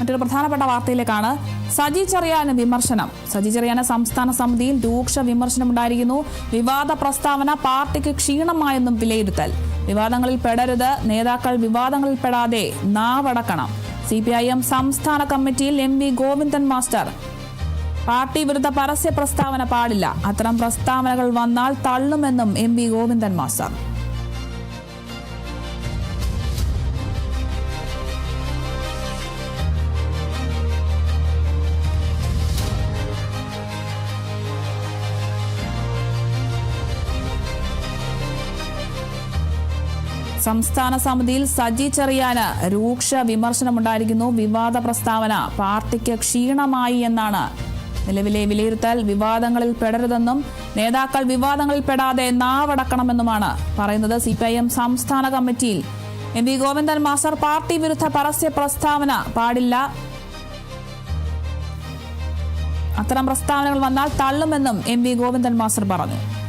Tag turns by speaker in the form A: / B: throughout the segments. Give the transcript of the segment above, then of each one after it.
A: മറ്റൊരു പ്രധാനപ്പെട്ട വാർത്തയിലേക്കാണ് സജി ചെറിയാന് വിമർശനം. സജി ചെറിയാന് സംസ്ഥാന സമിതിയിൽ രൂക്ഷ വിമർശനമുണ്ടായിരിക്കുന്നു. വിവാദ പ്രസ്താവന പാർട്ടിക്ക് ക്ഷീണമായെന്നും വിലയിരുത്തൽ. വിവാദങ്ങളിൽ പെടരുത്. നേതാക്കൾ വിവാദങ്ങളിൽ പെടാതെ നാവടക്കണം. സി പി ഐ എം സംസ്ഥാന കമ്മിറ്റിയിൽ M V Govindan master. Party വിരുദ്ധ പരസ്യ പ്രസ്താവന പാടില്ല. അത്തരം പ്രസ്താവനകൾ വന്നാൽ തള്ളുമെന്നും എം വി ഗോവിന്ദൻ മാസ്റ്റർ. സംസ്ഥാന സമിതിയിൽ സജി ചെറിയാന് രൂക്ഷ വിമർശനമുണ്ടായിരിക്കുന്നു. വിവാദ പ്രസ്താവന പാർട്ടിക്ക് ക്ഷീണമായി എന്നാണ് നിലവിലെ വിലയിരുത്തൽ. വിവാദങ്ങളിൽ പെടരുതെന്നും നേതാക്കൾ വിവാദങ്ങളിൽ പെടാതെ നാവടക്കണമെന്നുമാണ് പറയുന്നത് സി സംസ്ഥാന കമ്മിറ്റിയിൽ. M V Govindan master party വിരുദ്ധ പരസ്യ പ്രസ്താവന പാടില്ല. അത്തരം പ്രസ്താവനകൾ വന്നാൽ തള്ളുമെന്നും എം വി ഗോവിന്ദൻ മാസ്റ്റർ പറഞ്ഞു.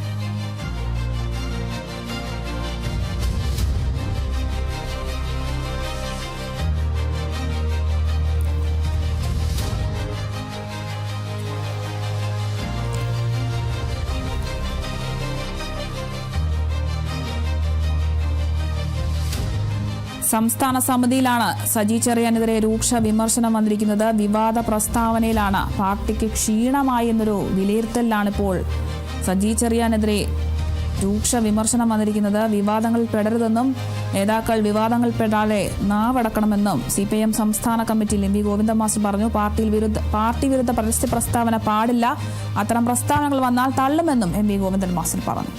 A: സംസ്ഥാന സമിതിയിലാണ് സജി ചെറിയാനെതിരെ രൂക്ഷ വിമർശനം വന്നിരിക്കുന്നത്. വിവാദ പ്രസ്താവനയിലാണ്. പാർട്ടിക്ക് ക്ഷീണമായി എന്നൊരു വിലയിരുത്തലിലാണ് ഇപ്പോൾ സജി ചെറിയാനെതിരെ രൂക്ഷ വിമർശനം വന്നിരിക്കുന്നത്. വിവാദങ്ങൾ പെടരുതെന്നും നേതാക്കൾ വിവാദങ്ങൾ പെടാതെ നാവടക്കണമെന്നും സി പി എം സംസ്ഥാന കമ്മിറ്റിയിൽ എം വി ഗോവിന്ദ മാസ്റ്റർ പറഞ്ഞു. പാർട്ടിയിൽ വിരുദ്ധ പാർട്ടി വിരുദ്ധ പരസ്യ പ്രസ്താവന പാടില്ല. അത്തരം പ്രസ്താവനകൾ വന്നാൽ തള്ളുമെന്നും എം വി ഗോവിന്ദൻ മാസ്റ്റർ പറഞ്ഞു.